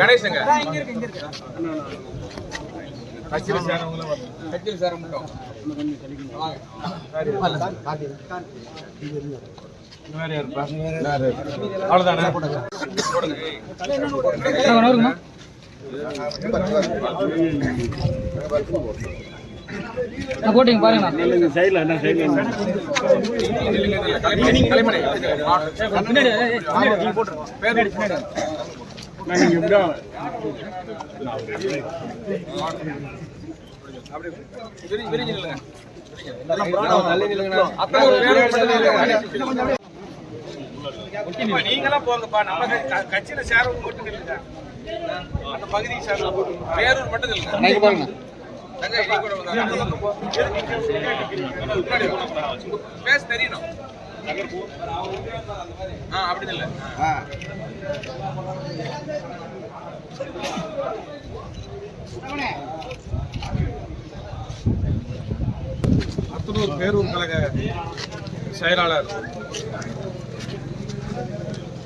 கணேசங்க. கட்சியில் சேர மட்டும். யாருப்பா? போட்டிங்க பாருங்க. நீங்களாம் போங்கப்பா நம்ம கட்சியில சேரவங்க மட்டும் இல்லை அந்த பகுதியை சேர்ந்த பேரூர் மட்டும் நில்லுங்க பேச தெரியணும் ஆ அப்படி இல்லை அத்தனூர் பேரூர் கழக செயலாளர்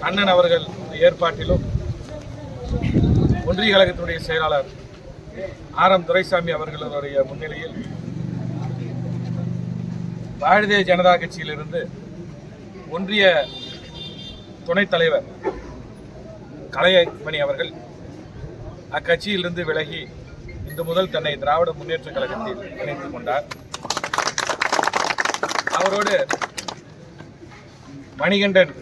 அண்ணன் அவர்கள் ஏற்பாட்டிலும் ஒன்றிய கழகத்தினுடைய செயலாளர் ஆர் எம் துரைசாமி அவர்களுடைய முன்னிலையில் பாரதிய ஜனதா கட்சியிலிருந்து ஒன்றிய துணைத் தலைவர் கலையமணி அவர்கள் அக்கட்சியிலிருந்து விலகி இன்று முதல் தன்னை திராவிட முன்னேற்ற கழகத்தில் இணைத்துக் கொண்டார். அவரோடு மணிகண்டன்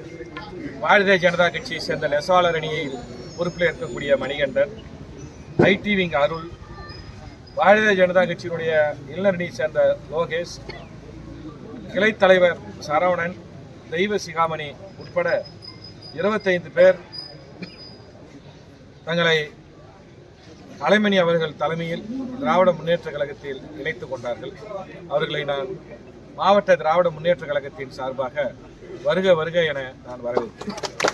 பாரதிய ஜனதா கட்சியை சேர்ந்த நெசவாளர் அணியை பொறுப்பில் இருக்கக்கூடிய மணிகண்டன் ஐடி விங் அருள் பாரதிய ஜனதா கட்சியினுடைய இளைஞரணியை சேர்ந்த லோகேஷ் கிளை தலைவர் சரவணன் தெய்வ சிகாமணி உட்பட இருபத்தைந்து பேர் தங்களை கலைமணி அவர்கள் தலைமையில் திராவிட முன்னேற்ற கழகத்தில் இணைத்துக் கொண்டார்கள். அவர்களை நான் மாவட்ட திராவிட முன்னேற்ற கழகத்தின் சார்பாக வருக வருக என நான் வரவேற்கிறேன்.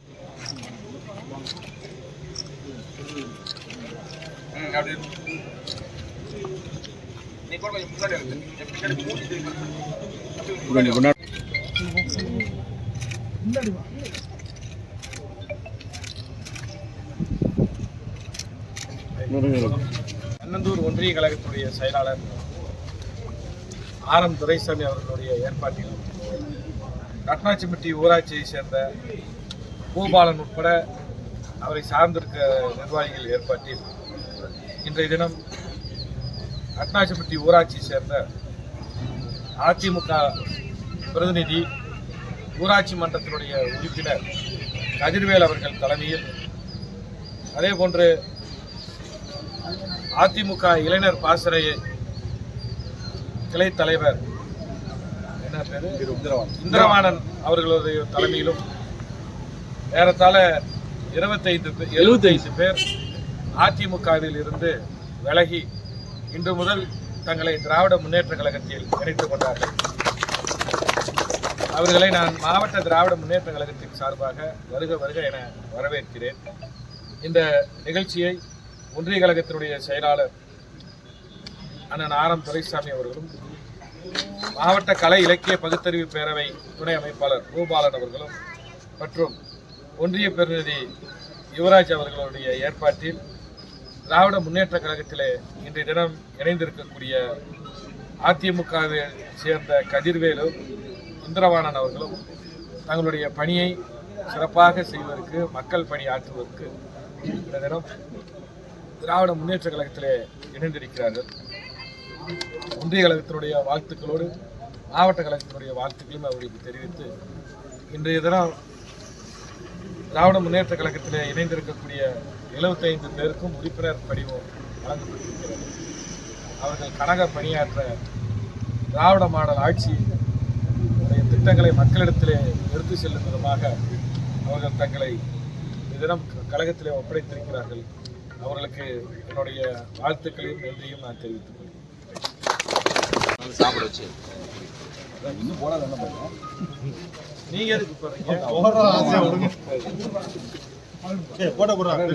முன்னாடி. அன்னந்தூர் ஒன்றிய கழகத்துடைய செயலாளர் ஆர் எம் துரைசாமி அவர்களுடைய ஏற்பாட்டில் கட்னாச்சிப்பட்டி ஊராட்சியை சேர்ந்த பூபாலன் உட்பட அவரை சார்ந்திருக்க நிர்வாகிகள் ஏற்பாட்டில் இன்றைய தினம் கட்னாச்சிப்பட்டி ஊராட்சியை சேர்ந்த அதிமுக பிரதிநிதி ஊராட்சி மன்றத்தினுடைய உறுப்பினர் கதிர்வேல் அவர்கள் தலைமையில் அதே போன்று அதிமுக இளைஞர் பாசறை கிளை தலைவர் என்ன பேரு? இந்திரவாணன். அவர்களுடைய தலைமையிலும் ஏறத்தாழ இருபத்தைந்து எழுபத்தைந்து பேர் அதிமுகவில் இருந்து விலகி இன்று முதல் தங்களை திராவிட முன்னேற்ற கழகத்தில் இணைத்துக் கொண்டார்கள். அவர்களை நான் மாவட்ட திராவிட முன்னேற்ற கழகத்தின் சார்பாக வருக வருக என வரவேற்கிறேன். இந்த நிகழ்ச்சியை ஒன்றிய கழகத்தினுடைய செயலாளர் அண்ணன் ஆர் எம் துரைசாமி அவர்களும் மாவட்ட கலை இலக்கிய பகுத்தறிவு பேரவை துணை அமைப்பாளர் பூபாலன் அவர்களும் மற்றும் ஒன்றிய பிரதிநிதி யுவராஜ் அவர்களுடைய ஏற்பாட்டில் திராவிட முன்னேற்ற கழகத்திலே இன்றைய தினம் இணைந்திருக்கக்கூடிய அதிமுகவை சேர்ந்த கதிர்வேலு இந்திரவாணன் அவர்களும் தங்களுடைய பணியை சிறப்பாக செய்வதற்கு மக்கள் பணி ஆற்றுவதற்கு இந்த தினம் திராவிட முன்னேற்ற கழகத்திலே இணைந்திருக்கிறார்கள். ஒன்றிய கழகத்தினுடைய வாழ்த்துக்களோடு மாவட்ட கழகத்தினுடைய வாழ்த்துக்களையும் அவர்களுக்கு தெரிவித்து இன்றைய தினம் திராவிட முன்னேற்ற கழகத்திலே இணைந்திருக்கக்கூடிய 75 பேருக்கும் உறுப்பினர் படிவம் வழங்கப்பட்டிருக்கிறது. அவர்கள் கழக பணியாற்ற திராவிட மாடல் ஆட்சி திட்டங்களை மக்களிடத்திலே எடுத்து செல்லும் விதமாக அவர்கள் தங்களை தினம் கழகத்திலே ஒப்படைத்திருக்கிறார்கள். அவர்களுக்கு என்னுடைய வாழ்த்துக்களையும் நன்றியும் நான் தெரிவித்துக் கொள்கிறேன். சாப்பிட வச்சு. நீங்க எதுக்கு போறீங்க போடுறாங்க